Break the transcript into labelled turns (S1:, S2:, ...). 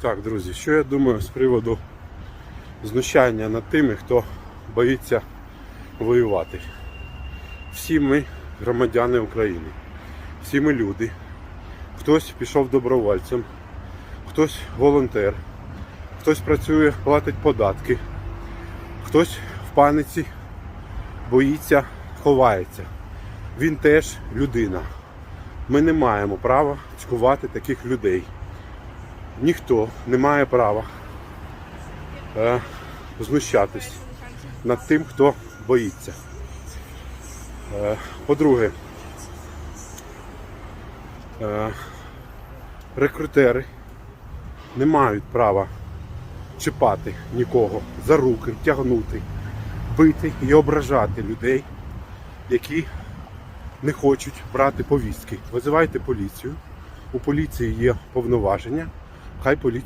S1: Так, друзі, що я думаю з приводу знущання над тими, хто боїться воювати. Всі ми громадяни України, всі ми люди. Хтось пішов добровольцем, хтось волонтер, хтось працює, платить податки, хтось в паниці боїться, ховається. Він теж людина. Ми не маємо права цькувати таких людей ніхто не має права е, знущатись над тим, хто боїться. Е, по-друге, е, рекрутери не мають права чіпати нікого за руки, тягнути, бити і ображати людей, які не хочуть брати повістки. Визивайте поліцію. У поліції є повноваження. Хай поліція.